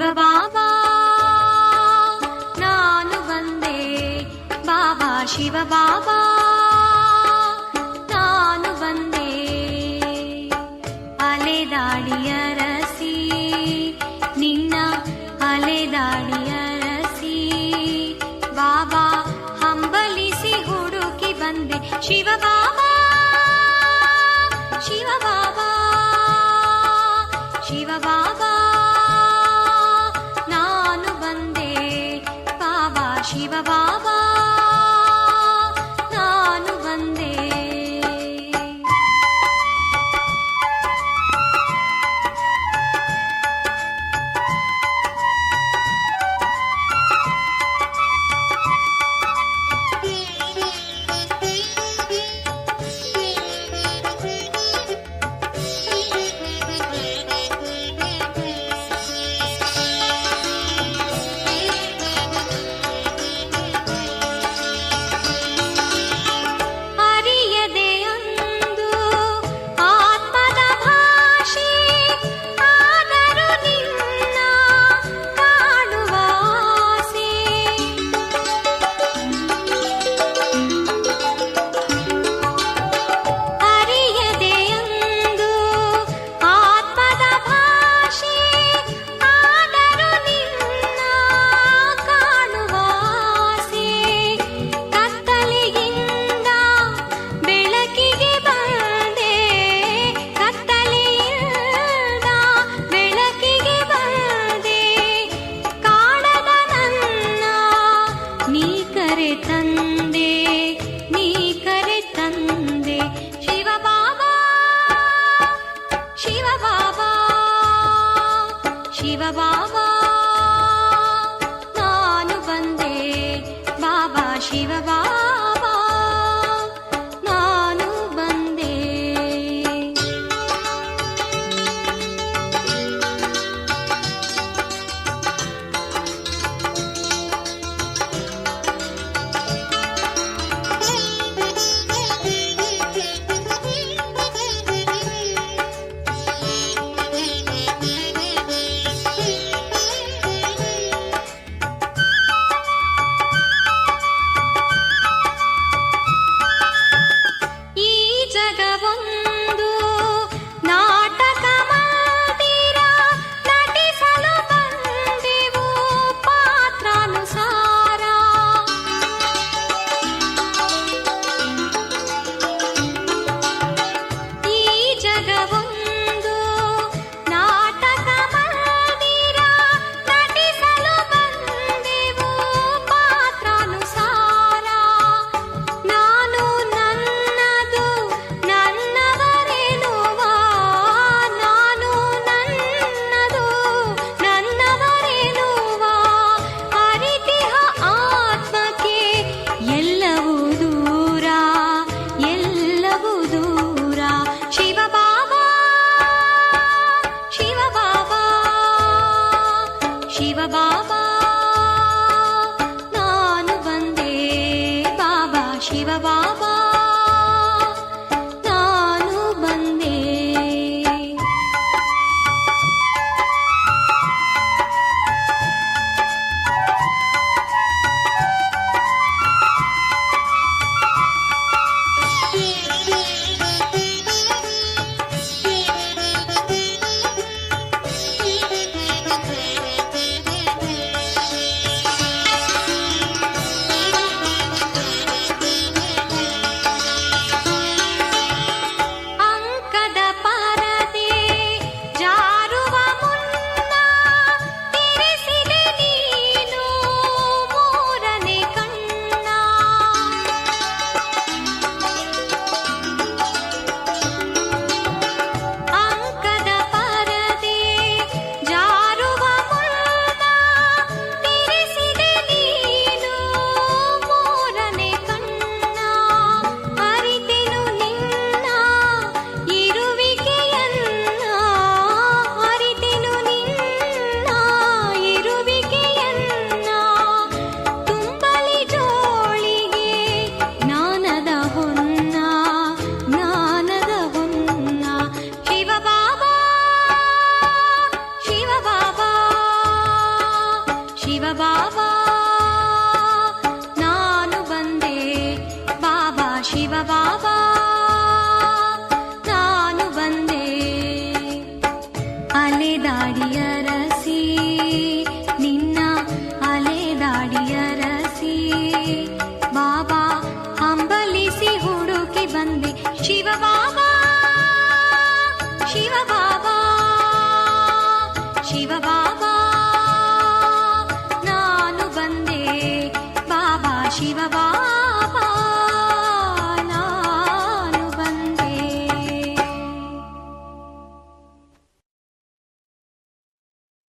ಶಿವ ಬಾಬಾ ನಾನು ಬಂದೆ. ಬಾಬಾ ಶಿವ ಬಾಬಾ ನಾನು ಬಂದೆ. ಅಲೆದಾಡಿಯ ರಸಿ, ನಿನ್ನ ಅಲೆದಾಡಿಯ ರಸಿ. ಬಾಬಾ ಹಂಬಲಿಸಿ ಹುಡುಕಿ ಬಂದೆ. ಶಿವ ಬಾಬಾ ಶಿವ ಬಾಬಾ Shiva Baba. బాబా శివ బాబా. சிவபாபா ನಾನು ಬಂದೆ ಬಾಬಾ ಶಿವ ಬಾಬಾ